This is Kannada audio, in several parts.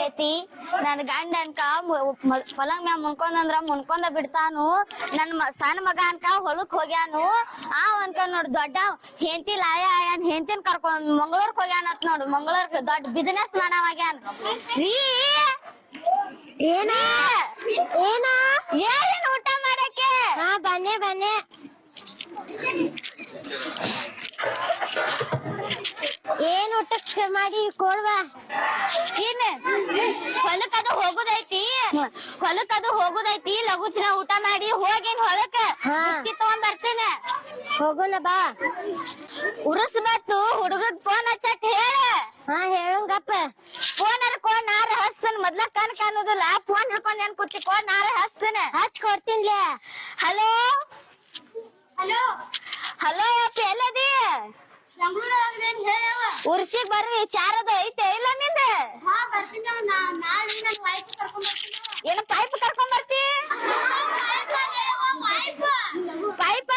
ಐತಿ. ನನ್ ಗಂಡ ಅನ್ಕ ಹೊಲಂಗ್ ಮ್ಯಾಗ ಮುನ್ಕೊಂಡಂದ್ರ ಮುನ್ಕೊಂಡ ಬಿಡ್ತಾನು. ನನ್ ಸಣ್ಣ ಮಗ ಅನ್ಕ ಹೊಲಕ್ ಹೋಗ್ಯಾನು. ಆ ಅನ್ಕ ನೋಡ್ ದೊಡ್ಡ ಹೆಂಡತಿ ಲಾಯ ಆಯನ್ ಹೆಂಡತಿನ್ ಕರ್ಕೊಂಡ್ ಮಂಗಳೂರ್ಕ್ ಹೋಗ್ಯಾನ ಅಂತ ನೋಡು. ಮಂಗಳೂರ್ಕ್ ದೊಡ್ಡ ಬಿಸಿನೆಸ್ ಮಾಡವಾಗ್ಯಾನ ರೀ ಏನ? ಏನ? ಏನ್ ಊಟ ಮಾಡಕ್ಕೆ? ಹಾ ಬನ್ನಿ ಬನ್ನಿ. ಏನ್ ಊಟಕ್ಕೆ ಮಾಡಿ ಕೊಡ್ವಾ? ಏನ್? ಹೊಲಕ್ ಅದು ಹೋಗುದೈತಿ. ಹೊಲಕ್ ಅದು ಹೋಗುದೈತಿ. ಲಘುಚಿನ ಊಟ ಮಾಡಿ ಹೋಗಿನ ಹೊಲಕ್ಕ. ಬುತ್ತಿ ತಗೊಂಡ್ ಬರ್ತೀನಿ. ಹೋಗೋಣ ಬಾ. ಉರ್ಸ್ಬತ್ತು ಹುಡುಗದ್ ಫೋನ್ ಹಚ್ಚಕ್ ಹೇಳ. ಹಾ ಹೇಳಂಗಪ್ಪ. ಫೋನ್ ಹರ್ಕೊಂಡ್ ನಾರ ಹಚ್ತಾನ ಮೊದ್ಲ ಕಣ್ ಕಾಣುದಿಲ್ಲ. ಫೋನ್ ಹಿಡ್ಕೊಂಡ್ ಏನ್ ಕೂತಿಕೊಂಡ್ ನಾರ ಹಸ್ತನ. ಹಚ್ ಕೊಡ್ತೀನಿ ಹಲೋ ಹಲೋ ಹಲೋ ಎಲ್ಲದಿ ಉರ್ಸಿಗ್ ಬರ್ರಿ ಚಾರದ ಐತೆ. ಏನ ಪೈಪ್ ಕರ್ಕೊಂಡ್ ಬರ್ತಿ? ಪೈಪ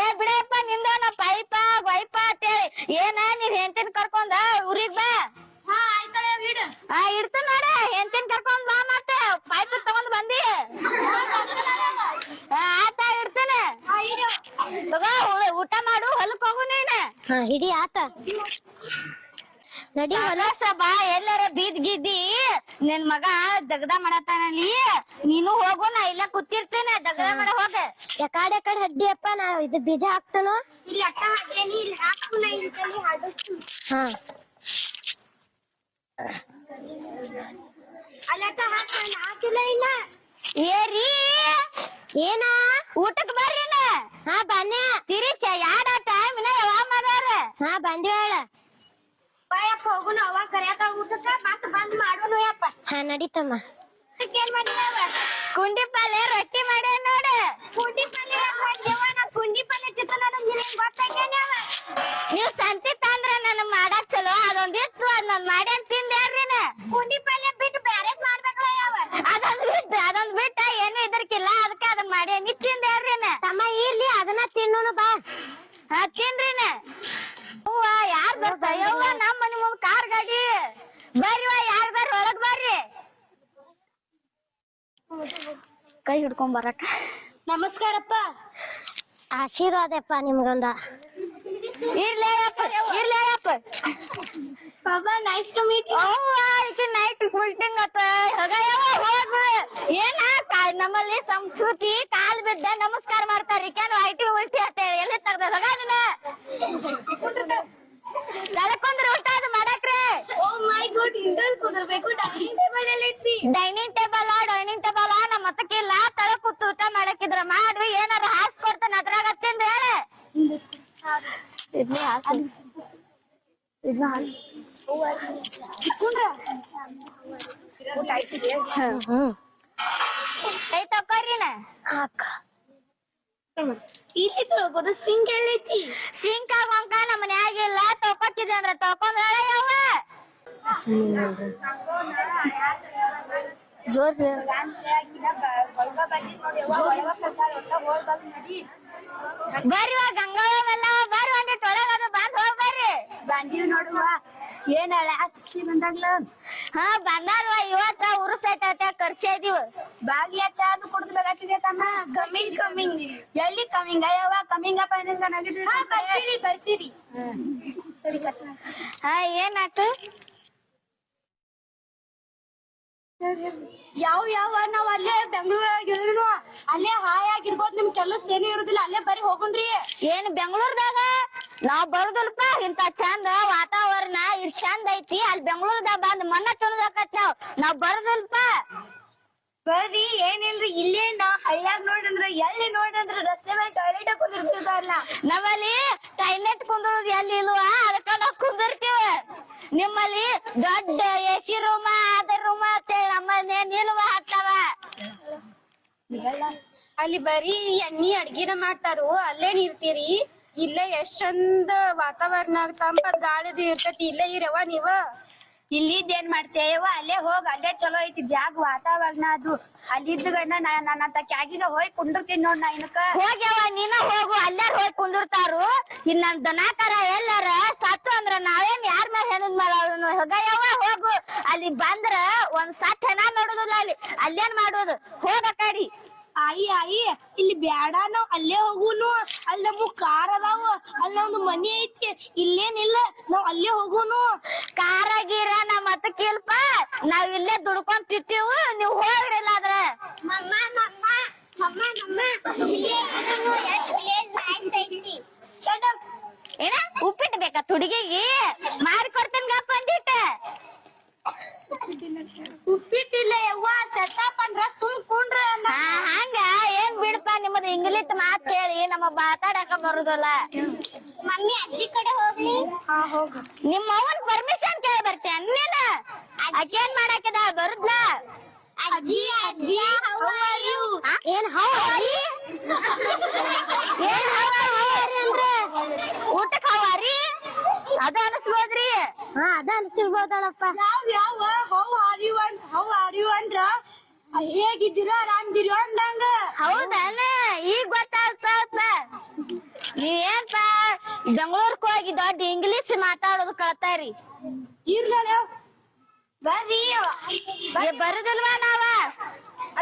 ಏ ಬಿಡಪ್ಪ ನಿಂದನ ಪೈಪ ವೈಪ ಅಂತೇಳಿ. ಏನ ನೀವ್ ಹೆಂಡತಿನ ಕರ್ಕೊಂಡ ಊರಿಗ್ ಬಾ. ಹಾ ಇಡ್ತು ನೋಡ. ಹೆಂಡತಿನ ಕರ್ಕೊಂಡ್ ಬಾ ಮತ್ತೆ. ಪೈಪ್ ತಗೊಂಡ್ ಬಂದಿ. ಆತ ಇಡ್ತೇನೆ. ತಗೋ ಊಟ ಮಾಡು ಹೊಲಕ್ ಹೋಗು ನೀನು. ಹಾ ಹಿಡಿ ಆತ. ನಡಿ ಹೊಲ ಹೊಲಸ ಬಾ ಎಲ್ಲಾರ ಬೀದ್ ಗಿದ್ದಿ. ನಿನ್ ಮಗ ದಗದ ನೀ? ನೀನು ಹೋಗು ನಾ ಇಲ್ಲ ಕೂತಿರ್ತೇನೆ. ದಗದ ಮಾಡ ಹೋಗ. ಎಕಾಡೆ ಕಡೆ ಹಡ್ಡಿಯಪ್ಪ ನಾ ಇದು ಬೀಜ ಹಾಕ್ತನು? ಹಾ. ಏರಿ ಏನ? ಊಟಕ್ ಬರ್ರಿ ಹಾ ಬನ್ನಿ. ತಿರಿಚ ಯಾಡ ಟೈಮ್ನ ಯಾವ ಮಾಡ್ಯಾರ? ಹಾ ಬಂದಿವೇಳ ಹೋಗುನು ಅವಾಗ ಕರ್ಯಾಕ ಊಟಕ್ಕ ಮತ್ ಬಂದ್ ಮಾಡೋನು ಯಪ್ಪ. ಹಾ ನಡೀತಮ್ಮ ಏನ್ ಮಾಡಿದವ ಕುಂಡಿ ಪಲ್ಯ ರೊಟ್ಟಿ ಮಾಡ ನೋಡ. ಕುಂಡಿ ಪಲ್ಯ ಕುಂಡಿ ಪಲ್ಯ ಚಿತ್ರನ ಗೊತ್ತಾಗ್ಯಾನವ ನೀವ್ ಸಂತಿ ತಂದ್ರ ನನ್ ಮಾಡಕ್ ಚಲೋ ಅದೊಂದಿತ್ತು ಅದ್ ನಾನ್ ತಿಂದ್ಯಾರ್ರಿನ ಕುಂಡಿ ಪಲ್ಯ ಬಿಟ್ಟು ಬ್ಯಾರೆ ಮಾಡ್ಬೇಕಲ್ಲ ಯಾವ ಅದೊಂದ್ ಬಿಟ್ಟು ಅದೊಂದ್ ಬಿಟ್ಟ ಏನು ಇದ್ರಕಿಲ್ಲ ಅದಕ್ಕ ಅದನ್ನ ಮಾಡ್ಯ ನೀ ತಿಂದ್ಯಾರ್ರಿನ ತಮ್ಮ ಇರ್ಲಿ ಅದನ್ನ ತಿನ್ನೋನು ಬಾ ಹಾ ತಿನ್ರಿನ ಹೂವ ಯಾರ್ ಬರ್ತ ಯವ್ವ ನಮ್ಮ ಮನಿ ಮುಂದ್ ಕಾರ್ ಗಾಡಿ ಬರ್ರಿ ವಾ ಯಾರ್ ಬರ್ರಿ ಒಳಗ್ ಬರ್ರಿ ಕೈ ಹಿಡ್ಕೊಂಡ್ ಬರಕ ನಮಸ್ಕಾರಪ್ಪ. ಆಶೀರ್ವಾದಪ್ಪ ನಿಮ್ಗೊಂದ. ಇರ್ಲೇಪ್ಪ ಇರ್ಲೇಯಪ್ಪ ಬಾಬಾ ನೈಸ್ ಟು ಮೀಟ್ ಯು ಈಗ ನೈಟ್ ಮೀಟಿಂಗ್ ಅತ್ತ ಹೋಗಯ್ಯವ ಹೋಗು. ಏನ ನಮ್ಮಲ್ಲಿ ಸಂಸ್ಕೃತಿ ಕಾಲ್ ಬಿದ್ದ ನಮಸ್ಕಾರ ಮಾಡ್ತಾರ. ಕ್ಯಾನ್ ಐಟಿ ಉಲ್ಟಿ ಅಂತ ಹೇಳಿ ಎಲ್ಲಿ ತೆಗ್ದ? ಹೋಗ ನೀನ ತಳಕೊಂದ್ರ ಊಟ ಅದು ಮಾಡಕ್ರಿ. ಓ ಮೈ ಗಾಡ್ ಇಂದಲ್ ಕುಂದ್ರಬೇಕು ಡೈನಿಂಗ್ ಟೇಬಲ್ ಎಲ್ಲ ಐತ್ರಿ ಡೈನಿಂಗ್ ಟೇಬಲ್ ಡೈನಿಂಗ್ ಟೇಬಲ್ ನಮ್ಮ ಮತ್ತಕ್ಕಿಲ್ಲ ತಳ ಕೂತು ಊಟ ಮಾಡಕ್ಕಿದ್ರ ಮಾಡ್ರಿ ಏನಾರ ಹಾಸ್ ಕೊಡ್ತಾನ ಅದ್ರಾಗ ತಿಂದು ಹೇಳಿ. ಐ ತಕೋರಿನ ಇಲ್ಲಿ ತಗೋದು ಸಿಂಕ್ ಎಲ್ಲೈತಿ ಸಿಂಕ್ ಆಗೋಂಕ ನಮ್ಮ ಮನ್ಯಾಗಿಲ್ಲ ತಗೋತಿದ್ದೆ ಅಂದ್ರ ತಕೊಂಡ್ರ ಯಾವ ಜೋರ್ ಬರ್ರಿ ಗಂಗಾವೆಲ್ಲ ಬರ್ರಿ ಒಂದಿಟ್ಟು ಒಳಗದು ಬಂದ್ ಹೋಗ್ ಬರ್ರಿ. ಬಂದೀವ್ ನೋಡುವ. ಏನ್ ಶಿಕ್ಷಿ ಬಂದಾಗ್ಲ? ಹಾ ಬಂದಾರ್ವ ಇವತ್ತ ಉರುಸ್ ಐತೈತೆ ಕರ್ಸಿದೀವ್ ಬಾಗಿಯ ಚಾದು ಕುಡ್ದು ಬೇಕಾಗಿದೆ ತಮ್ಮ. Coming coming. ಎಲ್ಲಿ ಕಮಿಂಗ್? ಅಯ್ಯವ ಕಮಿಂಗ್ ಅಪ್ಪ ಏನಿಲ್ಲ ನಗಿದ್ರಿ ಬರ್ತೀರಿ ಬರ್ತೀರಿ. ಹಾ ಏನಾತು ಯಾವ ಯಾವ ನಾವ್ ಅಲ್ಲೇ ಬೆಂಗಳೂರಾಗಿರು ಅಲ್ಲೇ ಹಾಯ್ ಆಗಿರ್ಬೋದು ನಿಮ್ ಕೆಲಸ ಏನೂ ಇರುದಿಲ್ಲ ಅಲ್ಲೇ ಬರೀ ಹೋಗುಣ್ರಿ. ಏನ್ ಬೆಂಗಳೂರದಾಗ? ನಾವ್ ಬರುದಿಲ್ಪ ಇಂತ ಚಂದ ವಾತಾವರಣ ಇಷ್ಟ್ ಚಂದ ಐತಿ ಅಲ್ಲಿ ಬೆಂಗಳೂರದಾಗ ಬಂದ್ ಮನ್ನ ತಿನ್ನೋದಕ್ಕತ್ ನಾವ್ ನಾವ್ ಬರುದಿಲ್ಪ. ಬರ್ರಿ ಏನಿಲ್ರಿ ಇಲ್ಲೇ ನಾ ಹಳ್ಳ್ಯಾಗ ನೋಡಿದ್ರ ಎಲ್ಲಿ ನೋಡಿದ್ರ ರಸ್ತೆ ಮೇಲೆ ಟಾಯ್ಲೆಟ್ ಕುಂದಿರ್ತಿರ್ತಾರಲ್ಲ. ನಮ್ಮಲ್ಲಿ ಟಾಯ್ಲೆಟ್ ಕುಂದಿರೋದು ಎಲ್ಲಿ ಇಲ್ವಾ? ಅದಕ್ಕ ನಾವ್ ಕುಂದಿರ್ತೀವ. ನಿಮ್ಮಲ್ಲಿ ದೊಡ್ಡ ಎಸಿ ರೂಮ ಅದ ರೂಮ ಅಂತೇಳಿ ನಮ್ಮಲ್ಲಿ ನಿಲ್ವ ಹಾಕ್ತಾವ ಅಲ್ಲಿ ಬರೀ ಎಣ್ಣಿ ಅಡ್ಗಿನ ಮಾಡ್ತಾರು. ಅಲ್ಲೇ ನಿರ್ತೀರಿ ಇಲ್ಲೇ ಎಷ್ಟ್ ಚಂದ ವಾತಾವರಣ ತಂಪ ಗಾಳಿದು ಇರ್ತೈತಿ. ಇಲ್ಲೇ ಇರವ ನೀವ? ಇಲ್ಲಿದ್ ಏನ್ ಮಾಡ್ತೇವ ಅಲ್ಲೇ ಹೋಗ್, ಅಲ್ಲೇ ಚಲೋ ಐತಿ ಜಾಗ, ವಾತಾವರಣ ಅದು. ನಾ ನನ್ನ ಕ್ಯಾಗಿಗ ಹೋಗಿ ಕುಂಡಿರ್ತೀನಿ ನೋಡ್ ನಾ ಇನ್ಕ. ಹೋಗ್ಯವ ನೀನ ಹೋಗು ಅಲ್ಲಾರ ಹೋಗಿ ಕುಂದಿರ್ತಾರು. ಇನ್ ನನ್ ದನಾಕರ ಎಲ್ಲಾರ ಸತ್ತು ಅಂದ್ರ ನಾವೇನ್ ಯಾರ ಮೇಲೆ ಹೆಣದ್ ಮಾಡೋನು ಹೋಗ್ಯಾವ ಹೋಗು ಅಲ್ಲಿ ಬಂದ್ರ ಒಂದ್ ಸತ್ ಹೆಣ ನೋಡುದಿಲ್ಲ ಅಲ್ಲಿ. ಅಲ್ಲೇನ್ ಮಾಡೋದು? ಹೋಗ ಕಡಿ. ಆಯಿ ಆಯಿ ಇಲ್ಲಿ ಬ್ಯಾಡ ನಾವ್ ಅಲ್ಲೇ ಹೋಗುನು. ಅಲ್ಲಿ ನಮಗ್ ಕಾರ್ ಅದಾವ. ಅಲ್ಲಿ ನಮ್ದು ಮನಿ ಐತಿ. ಇಲ್ಲೇನಿಲ್ಲ ನಾವ್ ಅಲ್ಲೇ ಹೋಗುನು. ಕಾರ ಗೀರ ನಮ್ ಮತ್ತಕ್ಕಿಲ್ಪ ನಾವ್ ಇಲ್ಲೇ ದುಡ್ಕೊಂಡ್ ತಿಂತೀವು ನೀವ್ ಹೋಗ್ರಿಲ್ಲ ಆದ್ರ ಮಮ್ಮ ಮಮ್ಮ ಮಮ್ಮ ಮಮ್ಮ ಇಲ್ಲೇ ಅದನ್ನು ಎಷ್ಟು ಪ್ಲೇಸ್ ನೈಸ್ ಐತಿ ಏನ ಉಪ್ಪಿಟ್ಟು ಬೇಕಾ ತುಡಿಗಿಗೆ ಮಾಡಿ ಕೊಡ್ತೇನೆ ಗಪ್ಪ ಅಂದಿಟ್ಟ ಉಪ್ಪಿಟ್ಟಿಲ್ಲ ಯವ್ವ ಸೆಟಪ್ ಅಂದ್ರ ಸುಮ್ ಕುಂಡ್ರ ಹಾ ಹಂಗ ಏನ್ ಬಿಡಪ್ಪ ಇಂಗ್ಲಿಷ್ ಮಾತ್ ಕೇಳಿ ನಮ್ಮ ಮಾತಾಡಕ ಬರುದಲ್ಲ. ಮಮ್ಮಿ ಅಜ್ಜಿ ಕಡೆ ಹೋಗ್ಲಿ. ಹಾ ಹೋಗು. ನಿಮ್ಮ ಅವನ್ ಪರ್ಮಿಷನ್ ಕೇಳಿ ಬರ್ತೀಯ ನೀನ ಏನ್ ಮಾಡಕದ ಬರುದ್ಲ? ಅಜ್ಜಿ ಅಜ್ಜಿ how are you? ಏನ್ ಹೌ ಏನ್ ಹವಾರಿ ಅಂದ್ರೆ? ಊಟಕ್ ಹವಾರಿ ಅದ ಅನಸ್ಬೋದ್ರಿ? ಹಾ ಅದ ಅನ್ಸಿರ್ಬೋದಳಪ್ಪ ನಾವ್ ಯಾವ ಹೌ ಆರ್ ಯು ಅಂದ್ ಹೌ ಆರ್ ಯು ಅಂದ್ರ ಹೇಗಿದ್ದೀರೋ ಆರಾಮ್ದಿರೋ ಅಂದಂಗ. ಹೌದಾನ ಈಗ ಗೊತ್ತಾಗ್ತ ನೀವೇನ್ಪ ಬೆಂಗಳೂರ್ಕ್ ಹೋಗಿ ದೊಡ್ಡ ಇಂಗ್ಲಿಷ್ ಕಳ್ತಾರಿ ಇರ್ಲಲ್ಲ ಬರ್ರಿ. ಬರುದಿಲ್ವಾ ನಾವ?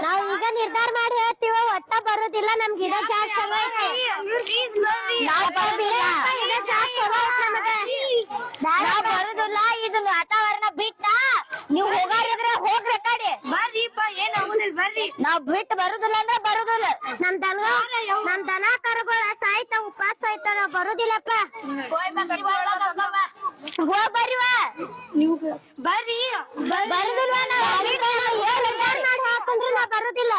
ನಾವ್ ಈಗ ನಿರ್ಧಾರ ಮಾಡಿ ಹೇಳ್ತೀವ ಒಟ್ಟ ಬರುದಿಲ್ಲ ನಮ್ಗೆ ಇರೋ ಜಾಗ ಚಲೋ ನಾವ್ ಬರುದಿಲ್ಲ. ನಾವ್ ವಾತಾವರಣ ಬಿಟ್ಟ. ನೀವ್ ಹೋಗಾರಿದ್ರೆ ಹೋಗ್ರಿ ಕಡೆ. ಬರ್ರಿಪ್ಪ ಏನ್ ನಾವ್ ಬಿಟ್ಟು ಬರುದಿಲ್ಲ ಅಂದ್ರೆ ಬರುದಿಲ್ಲ. ನಮ್ ದನ ನಮ್ ದನ ಕರುಗಳ ಸಾಯ್ತ ಉಪವಾಸ ಆಯ್ತ ನಾವ್ ಬರುದಿಲ್ಲಪ್ಪ. ಹೋಗ್ ಬರ್ರಿ ಬರುದಿಲ್ವಾ ನಾವ್? ಬರುದಿಲ್ಲ.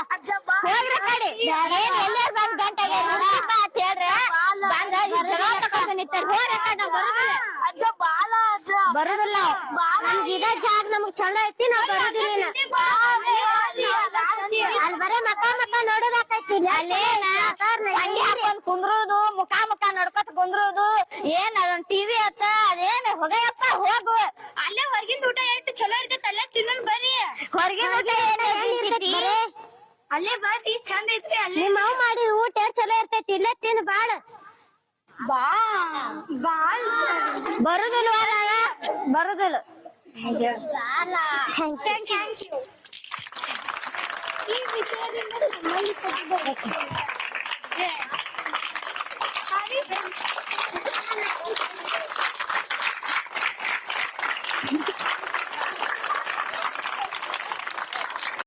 ಹೋಗ್ರಿ ಕಡೆ. ಏನ್ ಬಂದ್ ಗಂಟೆಗೆ ನೋಡಪ್ಪ ಅಂತ ಹೇಳ್ರೆ. ಬಂದ ಈ ಜಗಳ ತಕೊಂಡ್ ನಿಂತಾರ ಹೋಗ್ರಿ ಆ ಕಡೆ ನಾವ್ ಬರುದಿಲ್ಲ. ಅಜ್ಜ ಬಾಲ ಬರುದಿಲ್ಲ. ನಮ್ಗೆ ಇದ ಜಾಗ ನಮ್ಗ್ ಚಲೋ ಐತಿ ನಾವ್ ಬರುದಿಲ್ಲ ಅಲ್ಲಿ ಬರೇ ಮಕ ಮಕ ನೋಡೋದಾಕೈತಿ ಅಲ್ಲೇನ ಅಲ್ಲಿ ಹಾಕೊಂಡ್ ಕುಂದ್ರುದು ಮುಖ ಮುಖ ನಡ್ಕೊತ ಕುಂದ್ರುದು ಏನ್ ಅದೊಂದ್ ಟಿವಿ ಅತ್ತ ಅದೇನ್? ಹೋಗಯಪ್ಪ ಹೋಗು. ಅಲ್ಲೇ ಹೊರಗಿಂದ ಊಟ ಎಷ್ಟು ಚಲೋ ಇರ್ತೈತಿ ಅಲ್ಲೇ ತಿನ್ನೋಣ ಬರ್ರಿ. ಹೊರಗಿನ ಊಟ ಏನ್ ಅಲ್ಲೇ ಬರ್ರಿ ಚಂದ ಐತ್ರಿ ಅಲ್ಲೇ. ನಾವು ಮಾಡಿ ಊಟ ಚಲೋ ಇರ್ತೈತಿ ಇಲ್ಲೇ ತಿನ್ ಬಾಳ. ಬಾ. ಬಾಲ್. ಬರುದಿಲ್ವಾ ಬರುದಿಲ್ಲ. ಈ ವಿಷಯದಿಂದ ಸಂಬಂಧಪಟ್ಟಿದ Thank you.